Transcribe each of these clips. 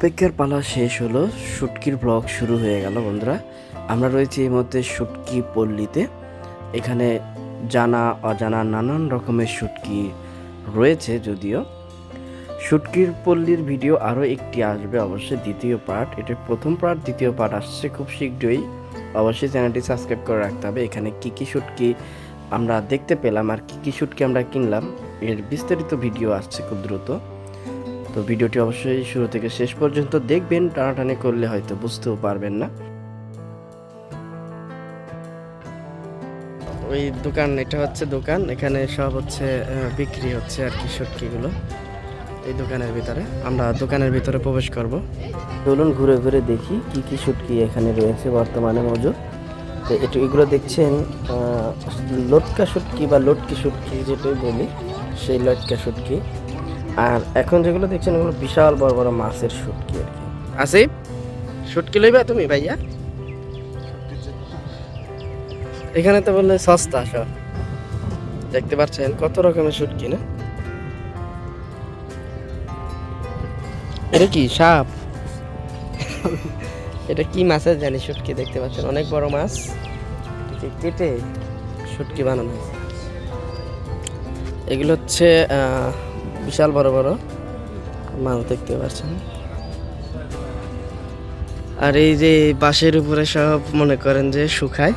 অপেক্ষার পালা শেষ হলো। শুটকির ব্লগ শুরু হয়ে গেল, বন্ধুরা। আমরা রয়েছি এই মধ্যে শুটকি পল্লীতে। এখানে জানা, অজানা নানান রকমের শুটকি রয়েছে যদিও। শুটকির পল্লীর ভিডিও আরও একটি আসবে অবশ্যই দ্বিতীয় পার্ট। এটা প্রথম পার্ট, দ্বিতীয় পার্ট আসছে খুব শীঘ্রই। অবশ্যই চ্যানেলটি সাবস্ক্রাইব করে রাখতে হবে। এখানে কী কী শুটকি আমরা দেখতে পেলাম আর কী কী শুটকি আমরা কিনলাম, এর বিস্তারিত ভিডিও আসছে খুব দ্রুত। তো ভিডিওটি অবশ্যই শুরু থেকে শেষ পর্যন্ত দেখবেন, টানাটানি করলে হয়তো বুঝতেও পারবেন না। ওই দোকান, এটা হচ্ছে দোকান। এখানে সব হচ্ছে বিক্রি হচ্ছে আর কি সটকিগুলো এই দোকানের ভিতরে। আমরা দোকানের ভিতরে প্রবেশ করব। চলুন ঘুরে ঘুরে দেখি কি কি শুটকি এখানে রয়েছে বর্তমানে মজুদ। তো এটা এগুলো দেখছেন লটকা শুটকি বা লটকি শুটকি যেটাই বলি, সেই লটকা শুটকি আর এখন যেগুলো দেখছেন ওগুলো বিশাল বড় বড় মাছের শুটকি আর কি। আসিফ শুটকি লইবা তুমি ভাইয়া? এখানে তো বললে সস্তা সব। দেখতে পাচ্ছেন কত রকমের শুটকি না? এটা কি সাপ? এটা কি মাছের জানি শুটকি দেখতে পাচ্ছেন অনেক বড় মাছ। কেটে শুটকি বানানো হয়েছে। এগুলো হচ্ছে আহ, বিশাল বড় বড় মাছ দেখতে পাচ্ছেন। আর এই যে বাঁশের উপরে সব মনে করেন যে শুকায়।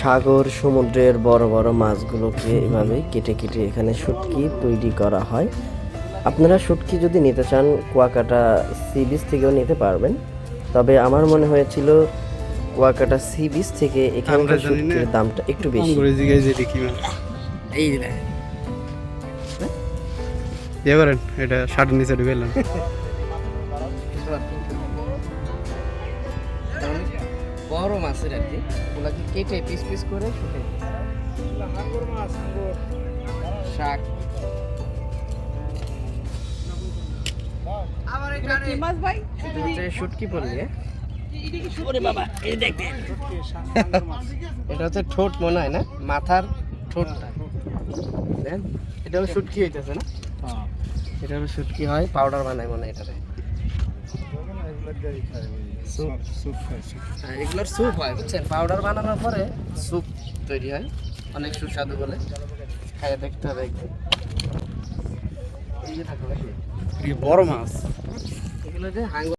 সাগর, সমুদ্রের বড় বড় মাছগুলোকে এভাবে কেটে কেটে এখানে শুটকি তৈরি করা হয়। আপনারা শুটকি যদি নিতে চান, কুয়াকাটা সি বিচ থেকেও নিতে পারবেন। তবে আমার মনে হয়েছিল কুয়াকাটা সি বিচ থেকে এখানকার শুটকির দামটা একটু বেশি। এই যে ইয়ে করেন এটা শার্টের নিচে ঢুকে এলাম। বড় মাছের আর কি। ওগুলাকে কেটে পিস পিস করে শুটে শাক। এটা হচ্ছে শুটকি পড়লে এটা হচ্ছে ঠোঁট মনে হয় না? মাথার ঠোঁটটা। এটা হলো শুটকি হইতেছে না? এটা হলো শুটকি হয় পাউডার বানায় মনে হয় এটাতে। হ্যাঁ, এগুলোর স্যুপ হয় বুঝছেন? পাউডার বানানোর পরে স্যুপ তৈরি হয়। অনেক সুস্বাদু বলে। খাইয়ে দেখতে হবে এই বড় মাছ। এগুলো যে